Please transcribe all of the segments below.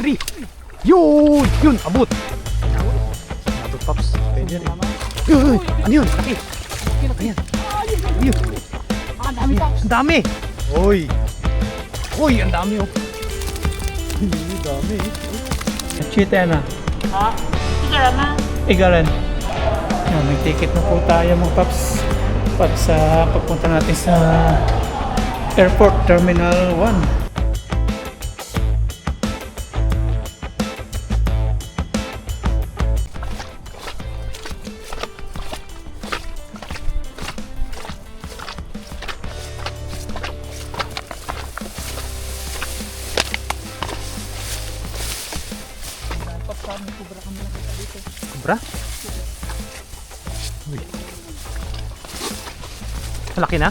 Three. Yun! Yun! Abot! Abot, Pops. Pwede rin. Uy! Ano yun? Laki! Ayan. Ayun. Ang dami pa. Ang dami! Uy! Uy! Ang dami oh! Ang dami Chita na. Ha? Ikaw na. Igalan. Yan, may ticket na po tayo mga paps. Para sa pagpunta natin sa Airport Terminal 1. Malaki na?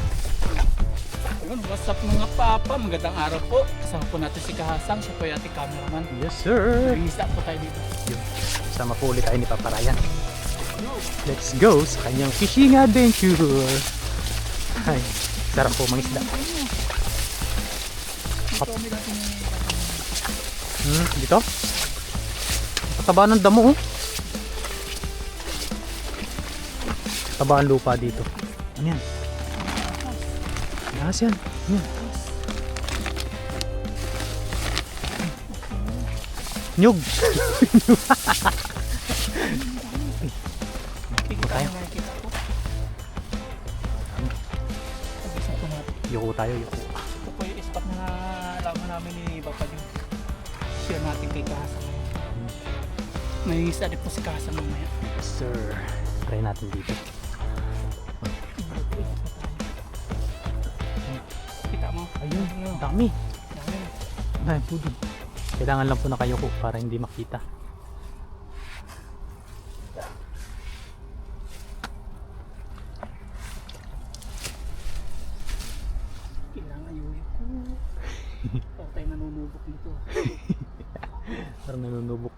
Ayun, what's up mga papa? Magandang araw po. Kasama po natin si Kahasang, siya po yung ating cameraman. Yes sir! Release po tayo dito. Sama po ulit tayo ni Papa Ryan. Let's go sa kanyang fishing adventure. Ay, sarap po kami natin Hmm, dito? Pataba ng damo oh. Taba ang lupa dito. Ano yan? Ahas yan. Yan? Nyug! Tayo. tayo nakikita ko. Pag-isa po natin. Yuko tayo, yuko. Ito po yung spot na nalaman namin ni Papa yung share natin kay Kahasang. May study po si Kahasang mamaya. Sir. Try natin dito. Ayun, ang dami. Dami. Dami po dun. Kailangan lang po nakayuko para hindi makita. Kailangan yuyo ko. Parang tayo nanunubok dito. Parang nanunubok.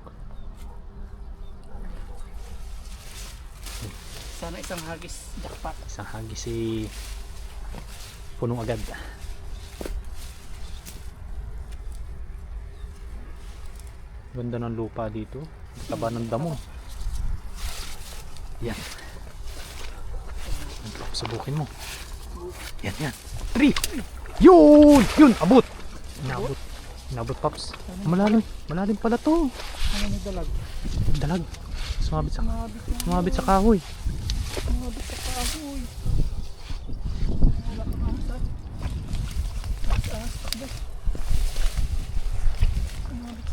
Sana isang hagis jackpot. Isang hagi si punong agad. Ganda ng lupa dito. Taba ng damo. Yan. Subukin mo. Yan, yan. Three! Yun! Yun! Abot! Inabot. Inabot, Pops. Malalim. Malalim pala to. Ano may dalag? Dalag. Sumabit sa, Sumabit sa kahoy. Sumabit sa kahoy. Wala kang asa. Taas-taas, takbo.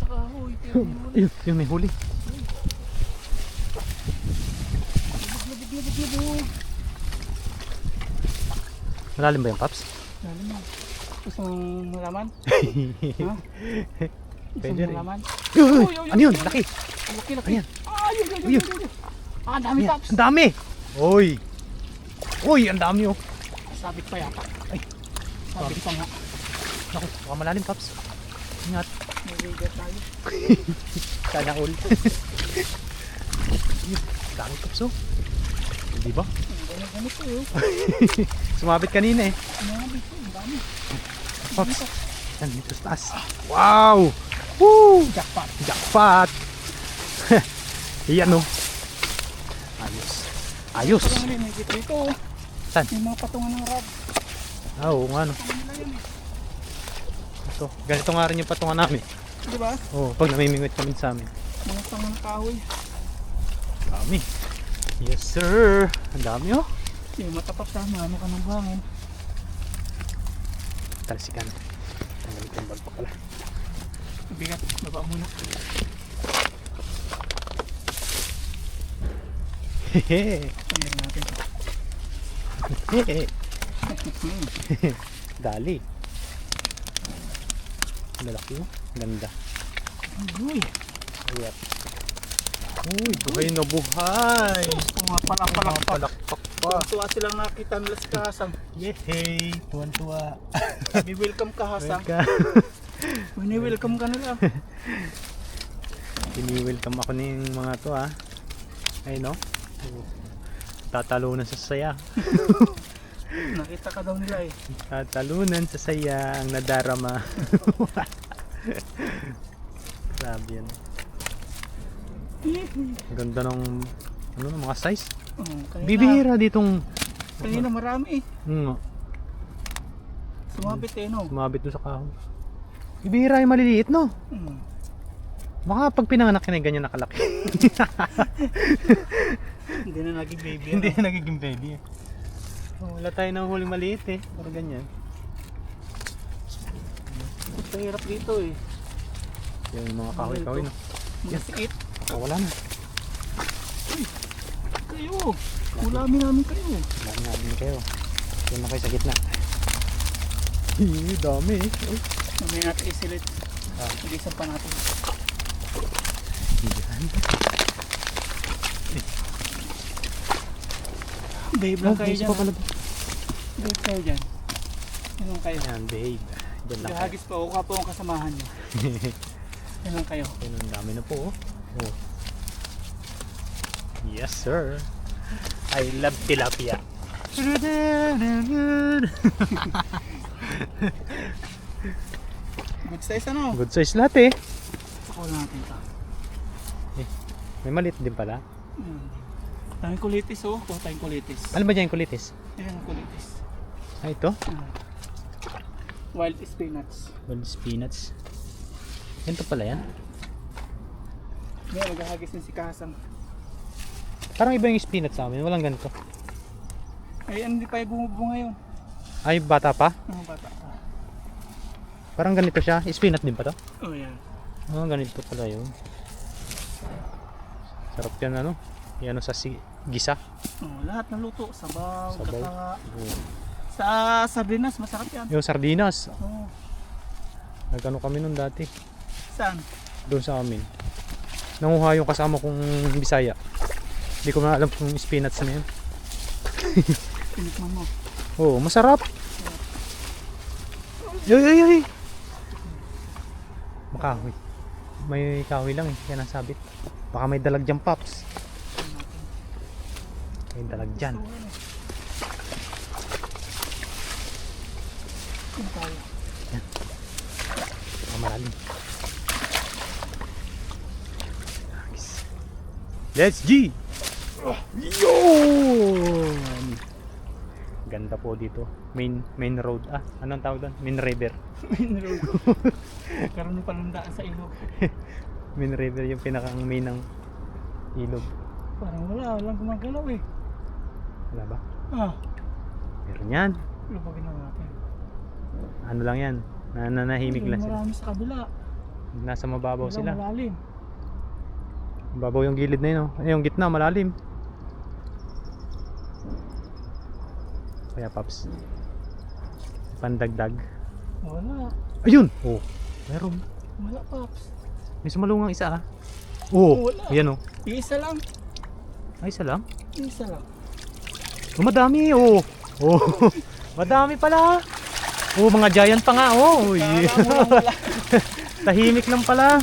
Ayun, yun may huli. Labig-labig-labig. Malalim ba yung Pops? Lalo na. Gusto mong malaman? ha? Gusto mong malaman? Uy, ano yun? Laki. Laki, laki. Ayan. Ah, yun, yun, Ayun. yun, yun, yun. Ah, ang dami tops. Ang dami. Uy. Uy, ang dami oh. Sabit pa yata. Ay. Sabit pa nga. Naku, baka malalim Pops. Ingat. Radar tayo. Sana all. Dami Pops oh. Di ba? Dami eh. Sumabit kanina eh. Sumabit ang dami. Pops. Yan, dito sa taas. Wow! Woo! Jackpot. Jackpot! Iyan oh. Ayos. Ayos. Oh. Saan? May mga patungan ng rod. Ah, oo nga no. Ano nila yun eh. Ito, ganito nga rin yung patungan namin. Di ba? Oo, oh, pag namimingwit kami sa amin. Mga patungan ng kahoy. Dami. Yes sir. Ang dami oh. Yung matapak sa ano ka ng hangin. Talsikan. Ang gamit yung bag pa pala. Bigat, baba muna. Hehe. Hehe. Dali. Lalaki oh. Ganda. Uy, Uy. Uy, buhay na buhay. kung nga pala palakpak. Palakpak pa. Tuwa silang nakita nila si Kahasang. Yehey. Tuwan-tuwa. May welcome Kahasang. Welcome. May welcome ka nila. Ini-welcome ako ng mga to ah. Ay no. Tatalunan sa saya. Nakita ka daw nila eh. Tatalunan sa saya ang nadarama. Grabe yan. Ganda ng ano ng mga size. Oh, Bibihira ditong Kanina marami eh. hmm, Sumabit eh no. sumabit doon sa kahoy. Bibihira yung maliliit no. Hmm. Baka pag pinanganak ka na ganyan nakalaki. Hindi na naging baby. Hindi ano? na nagiging baby eh. Oh, wala tayo ng huli maliit eh. Pero ganyan. Ang hirap dito eh. Yung mga kahoy-kahoy no. Masikit. Oh, wala na. Kayo. Ulamin namin kayo. Dami natin kayo. Yan na kayo sa gitna. Hii, dami eh. Uy. Mamaya natin isilit. Ah. Bilisan pa natin. Yan. Babe Oh, lang kayo dyan. Babe kayo dyan. Yan lang kayo. Yan, babe. Diyan lang kayo. Gahagis pa ako ka po ang kasamahan niyo. Yan lang kayo. Ayun, ang dami na po oh. oh. Yes, sir. I love tilapia. Good size ano? Good size lahat eh. Sakol natin ito. May maliit din pala. Yan. Daming kulitis oh. Kuha tayong kulitis. Ano ba dyan yung kulitis? Ayan ang kulitis. Ah, ito? Yan. Wild spinach. Well, spinach. Ganito pala yan. Yan, naghahagis din si Kasang. Parang iba yung spinach sa amin. Walang ganito. Ay, ano, hindi pa yung bumubunga yun. Ay, bata pa. Mga bata pa. Parang ganito siya. Spinach din pa to? Oh, yan. Ah, ganito pala yun. Sarap yan ano. Yan ano sa si gisa. Oh, lahat ng luto. Sabaw, Sabaw. gata. Oh. Sa sardinas, masarap yan. Yung sardinas. Oh, Nagano kami nun dati. saan? Doon sa amin. Nanguha yung kasama kong Bisaya. Hindi ko na alam kung spinach na yun. Tinikman mo. Oo, masarap. Yoy, yoy, yoy. Makahoy. May kahoy lang eh. Yan ang sabit. Baka may dalag dyan, May dalag dyan. Tayo? Baka malalim. Let's G! Yun! Ganda po dito. Main main road. Ah, anong tawag doon? Main river. Main road. Karoon ng palundaan sa ilog. Main river yung pinakang main ng ilog. Parang wala, walang gumagalaw eh. Wala ba? Ah, Meron yan. lubagin na natin. Ano lang yan. Nananahimik lang sila. Marami sa kabila. Nasa mababaw sila. Malalim. Mababaw yung gilid na yun. Oh. Ay, yung gitna, malalim. Kaya, Paps. Pandagdag. Wala. Ayun! Oh, meron. Wala, Pops. May sumalungang isa ah. Oh, Wala. ayan oh. Isa lang. Ay, isa lang. Isa lang. Oh, madami oh. Oh, madami pala. Oh, mga giant pa nga oh. Uy. Tahimik lang pala.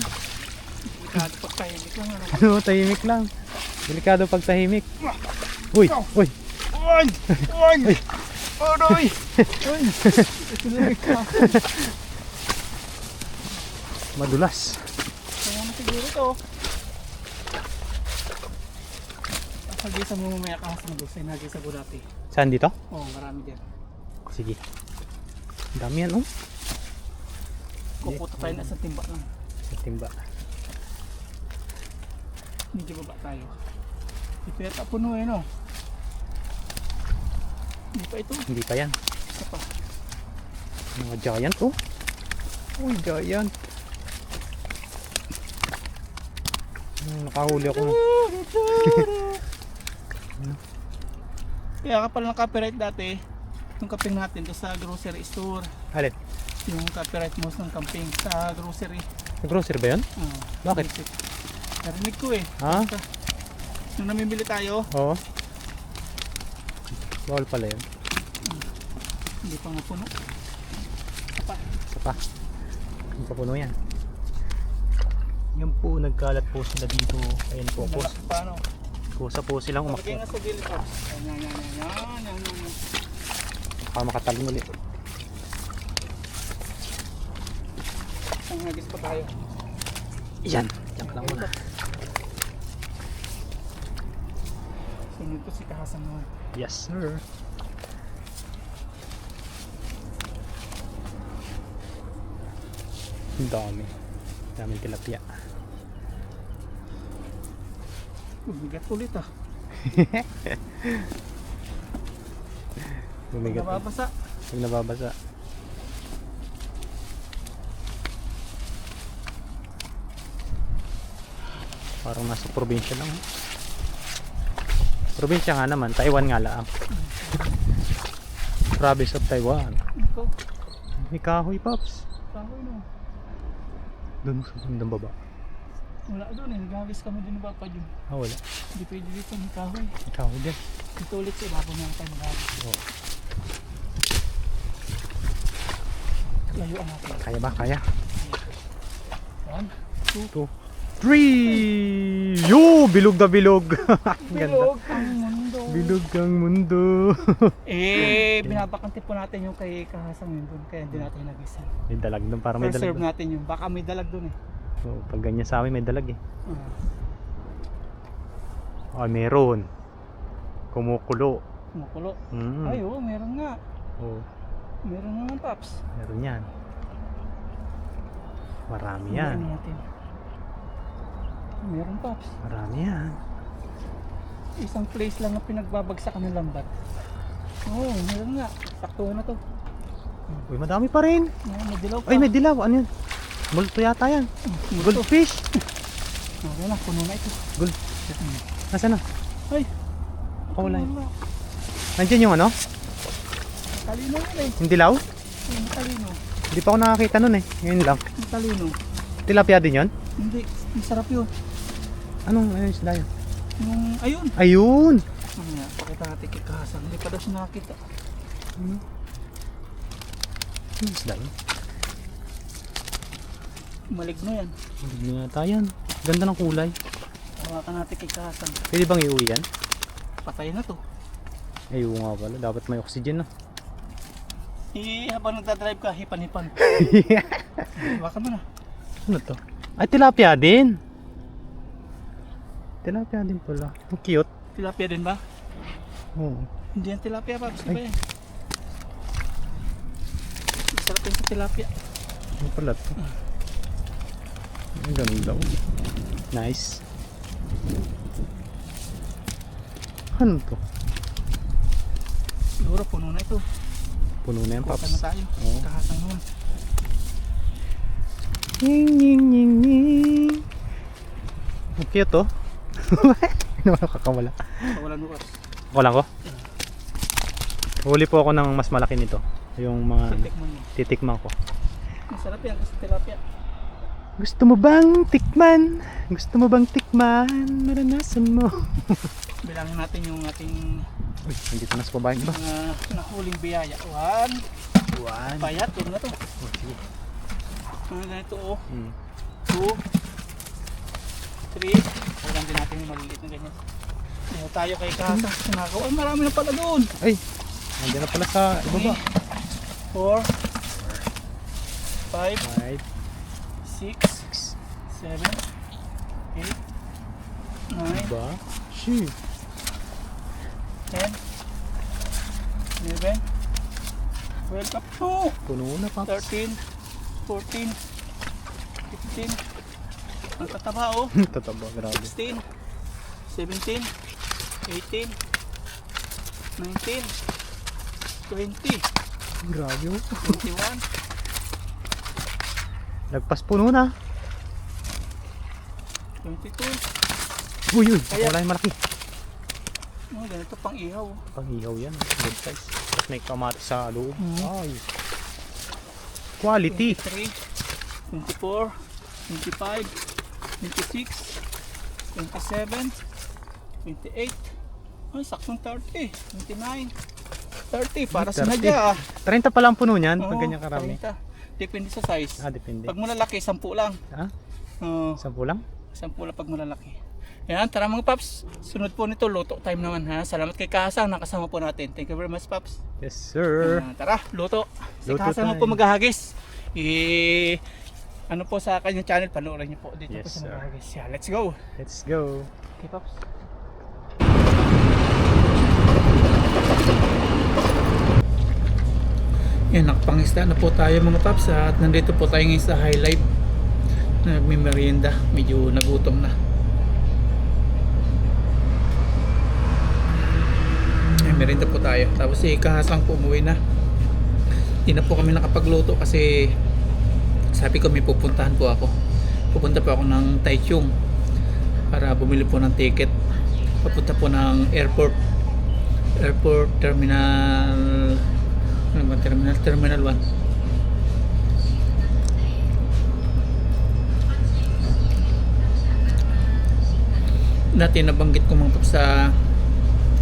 Delikado pag tahimik lang. Ano? Ano, tahimik lang. Delikado pag tahimik. Uy, uy. Uy! Uy! Uy! Uy! Madulas. Kaya na siguro to. Pagisan mo mamaya ka sa mga Sinagisa ko dati. Saan dito? Oo, oh, marami dyan. Sige. Ang dami yan oh. Kukuta tayo na sa timba lang. Sa timba. Medyo baba tayo. Ito yata puno eh no? Hindi pa ito. Hindi pa yan. Isa pa. Mga giant oh. Uy, giant. Hmm, nakahuli ako. Kaya ka pala ng-copyright dati. Yung kaping natin doon sa grocery store. Alin? Yung copyright mo ng camping sa grocery. Sa grocery ba yan? Oo. Bakit? Basic. Narinig ko eh. Ha? Nung namimili tayo, Oo. Bawal pala yun. hindi pa nga puno. Isa pa. Ang papuno yan. Yan po, nagkalat po sila dito. Ayan po, Malak kus- pa ano. Kusa po silang umakyat. nga sa gilid. Yan, yan, yan, yan, yan. Baka makatalon ulit. Ang hagis pa tayo. Yan. Yan ka lang muna. Sunod ko si Kahasan naman. Yes, sir. Ang dami. Daming tilapia. Bigat ulit ah. Bumigat. Nababasa. Pag nababasa. Parang nasa probinsya lang. Probinsya nga naman, Taiwan nga lang. Province of Taiwan. Ikaw. May kahoy, Pops. Kahoy no. Doon sa bandang baba. Wala doon eh. Nagagis kami din ba pa dyan. Ah, wala. Hindi pwede dito. May kahoy. May kahoy din. Dito ulit sa ibabaw na tayo magagis. Oh. Layuan natin. Kaya ba? Kaya? One. Two. Three! Yo! Bilog na bilog! Ang. Bilog ang mundo. Bilog ang mundo. Eh, binabakante po natin yung kay Kahasang yun doon. Kaya hindi natin nagisan. may dalag doon. Parang may dalag serve doon. natin yun. Baka may dalag doon eh. So, pag ganyan sa amin, may dalag eh. Ah, meron. Kumukulo. kumukulo. Mm. Ay, oo, meron nga. Oh, Meron naman, Paps. meron yan. Marami yan. natin. Meron, Paps. Marami yan. Isang place lang ang pinagbabagsakan ng lambat. Oo, oh, meron nga. Sakto na to. Uy, madami pa rin. Oh, may dilaw pa. Ay, may dilaw. Ano yun? Multo yata yan. Goldfish. Okay na, puno na ito. Gold. Nasaan na? Ay, Oh, wala yun. wala. Nandiyan yung ano? Talino yan eh. Yung dilaw? Yung talino. Hindi pa ako nakakita nun eh. Ngayon lang. Yung talino. Tilapia din yun? Hindi, masarap yun. Anong ano yung isda yun? Yung, ayun. Ayun! Mamaya, pakita natin kay Kahasang. Hindi pa daw siya nakakita. Yung isda yun? Maligno yan. Hindi yata yan. Ganda ng kulay. Hawakan natin kay Kahasang. Pwede bang iuwi yan? Patay na to. Ay, oo nga pala. Dapat may oxygen na. Eh, habang nagdadrive ka, hipan-hipan. Hawakan mo na. ano to? Ay, tilapia din! Tilapia din pala. Ang cute. Tilapia din ba? Oo. Hindi yan tilapia, Paps. Iba Ay. yan. Masarap yan sa tilapia. Ano pala to? Ang ganda oh. Nice. Ano to? Siguro puno na ito. Puno na yan, Kuha Paps. na tayo. Oo. Kahasang naman. Nying, nying, nying, nying. Ang cute oh. Ano kakawala? Kawalan mo. Ako lang ko? Huli po ako ng mas malaki nito. Yung mga Titikman mo. titikman ko. Masarap yan kasi tilapia. Gusto mo bang tikman? Gusto mo bang tikman? Maranasan mo. Bilangin natin yung ating Uy, nandito na sa babaeng ba? mga nahuling biyaya. One. One. Payat. Yun na to. Oh, sige. Mga ganito oh. Hmm. Two. Three. Kulang din natin yung maliliit na ganyan. Kaya tayo kay Kasa. Sinakaw. Ay marami na pala doon. Ay, nandiyan na pala sa ibaba. Four. Five. Five, Six. Seven. Eight. Nine. ba? Shit. Ten. Eleven. Twelve. Up to. Puno na, Paps. Thirteen. Fourteen. Fifteen. Ang kataba oh. Tataba, grabe. 16, 17, 18, 19, 20, Grabe oh. 21, Lagpas puno na. 22. Uy, uy. Kaya- Wala yung malaki. Oh, ganito pang ihaw. Pang ihaw yan. Good size. Tapos may kamatis sa loob. Mhm. Ay. Quality. 23, 24, 25, 26, 27, 28. Ay, saktong 30. 29, 30. Para sa 30. nadya ah. 30 pa lang puno niyan pag Oo, ganyan karami. 30. Depende sa size. Ah, depende. Pag malalaki, 10 lang. Ah, Oo. sampu lang? Sampu lang pag malalaki. Yan, tara mga paps. Sunod po nito, luto time naman ha. Salamat kay Kasang, nakasama po natin. Thank you very much paps. Yes, sir. Yan, tara, luto. Si Luto Kasang time. po maghahagis. I ano po sa kanyang channel, panoorin niyo po dito po Yes, sa sir. Navagues. Yeah, let's go! Let's go. Okay, Pops. Yan, nakapangista na po tayo mga Pops at nandito po tayo ngayon sa highlight. Nagmimerienda, medyo nagutom na. Ay, merienda po tayo. Tapos si Kahasang po umuwi na. Hindi na po kami nakapagluto kasi sabi ko may pupuntahan po ako. Pupunta po ako ng Taichung para bumili po ng ticket. Papunta po ng airport. Airport terminal ano ba terminal? Terminal 1. Dati nabanggit ko mga sa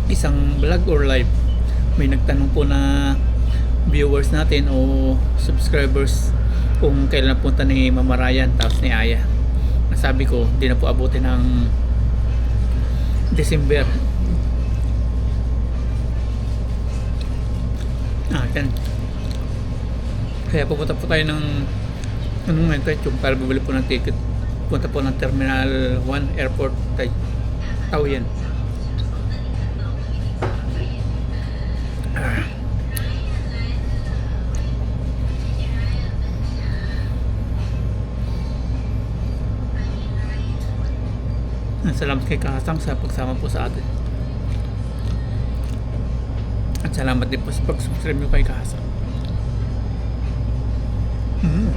isang vlog or live may nagtanong po na viewers natin o subscribers kung kailan punta ni Mama Ryan tapos ni Aya nasabi ko hindi na po abutin ng December ah yan. Kaya pupunta po tayo ng anong nga ito para bibili po ng ticket. Punta po ng Terminal 1 Airport tay. Tao yan. Salamat kay Kasang sa pagsama po sa atin. At salamat din po sa pag-subscribe nyo kay Kasang. Mm.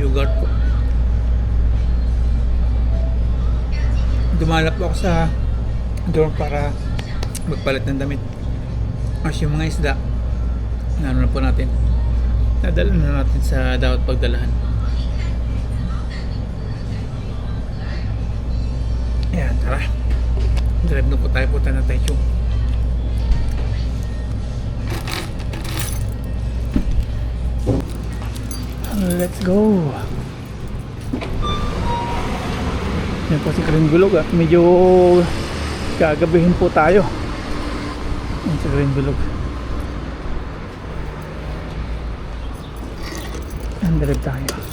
Yogurt po. Dumalap po ako sa dorm para magpalit ng damit. As yung mga isda, ano na po natin. Nadala na natin sa dapat pagdalahan. Ayan, tara. Drive na tayo punta na tayo. Let's go. Yan po si Karingulog at medyo gagabihin po tayo. Yan si Karingulog. Yan, drive tayo.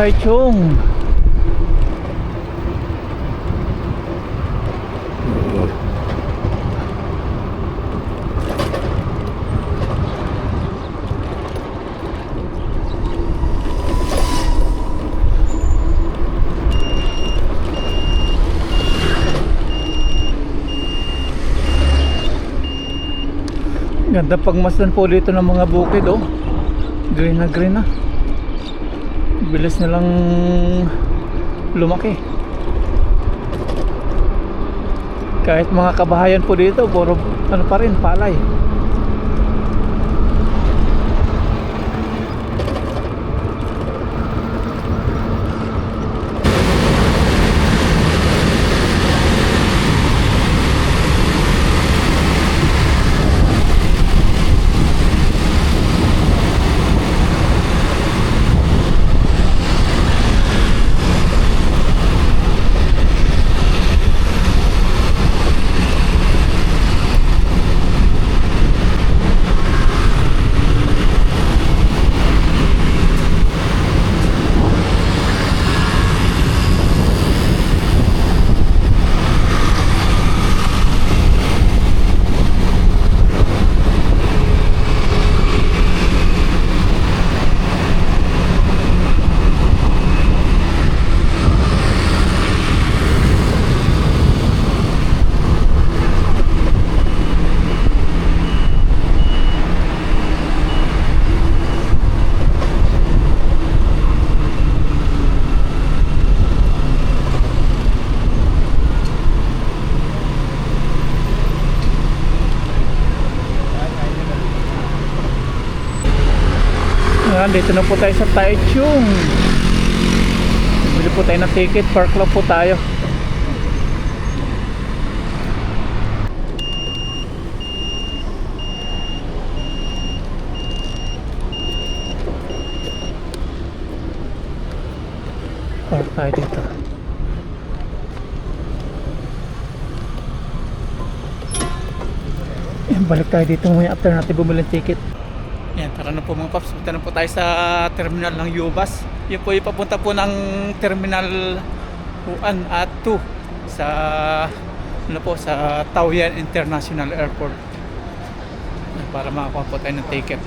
Let's go, Taichung. Ganda pagmasdan po dito ng mga bukid oh. Green na green na bilis nilang lumaki. Kahit mga kabahayan po dito puro ano pa rin palay Ayan, dito na po tayo sa Taichung. Bili po tayo ng ticket, park lang po tayo. Park tayo dito. Ayan, balik tayo dito muna after natin bumili ng ticket. Na po mga paps. Punta na po tayo sa terminal ng U-Bus. Yun po yung papunta po ng terminal 1 at 2 sa ano po sa Taoyuan International Airport. Para makakuha po tayo ng ticket.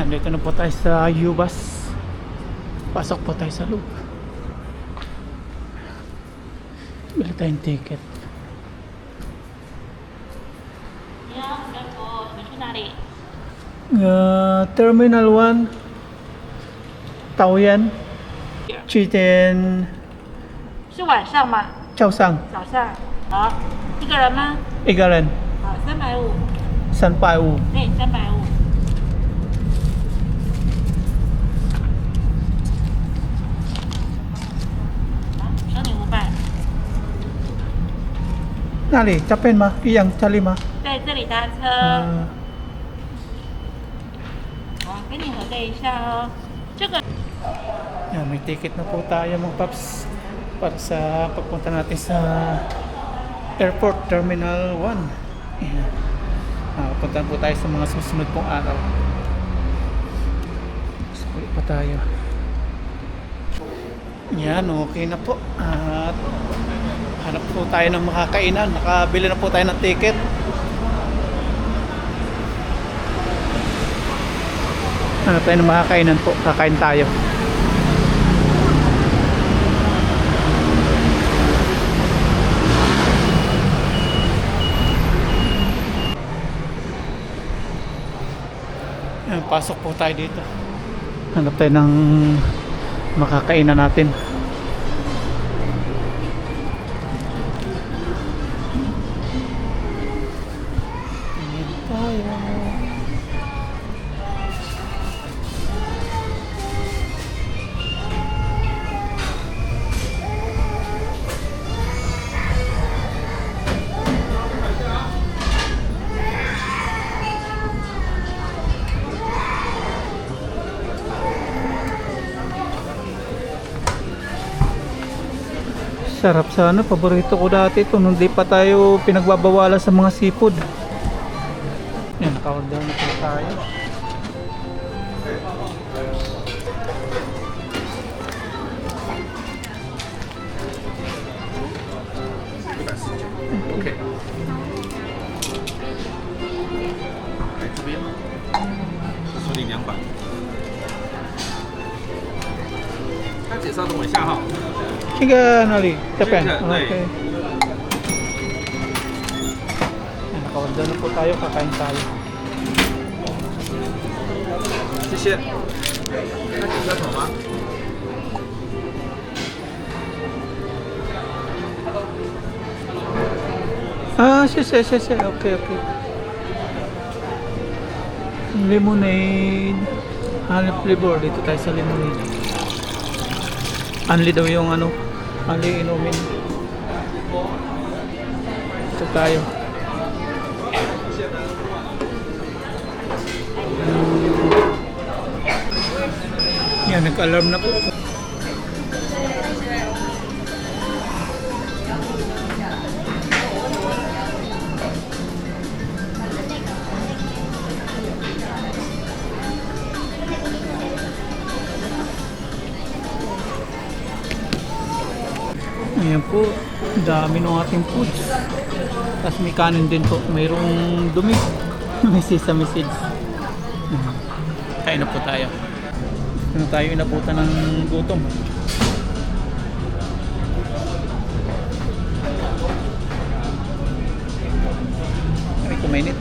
Yan, dito na po tayo sa U-Bus. Pasok po tayo sa loob. Bili tayong ticket. Ya, udah kok. Ni去哪里？ Uh, Terminal 1 Taoyuan Chichen 是晚上吗？ Chaosang 早上。好，一个人吗？ Igalan 好，三百五。 San Pau 对，三百五。 Nali, Chapen ma, iyang chali ma. 在这里搭车。 Ah, 好，跟你核对一下哦。这个 yan, may ticket na po tayo mga paps para sa pagpunta natin sa Airport Terminal 1. Yan. Ah, punta po tayo sa mga susunod pong araw. Sakuli pa tayo. Yan, okay na po. At hanap po tayo ng makakainan. Nakabili na po tayo ng ticket. Hanap tayo ng makakainan po. Kakain tayo. Pasok po tayo dito. Hanap tayo ng makakainan natin. Sarap sana, paborito ko dati ito nung di pa tayo pinagbabawalan sa mga seafood. Yan, naka-order na tayo. 이거 놀이 Japan. Okay. Ayan, nakaorder na po tayo, kakain tayo. Ah, sisi, sisi. Okay, okay. Lemonade. Hanap flavor. Dito tayo sa lemonade. Anli daw yung ano, only inumin. Ito tayo. Yan, nag-alarm na po. Ayan po, dami ng ating foods. Tapos may kanin din po, mayroong dumi. may sesame seeds. Kain na po tayo. Ano tayo inabutan ng gutom. Ay, kumainit.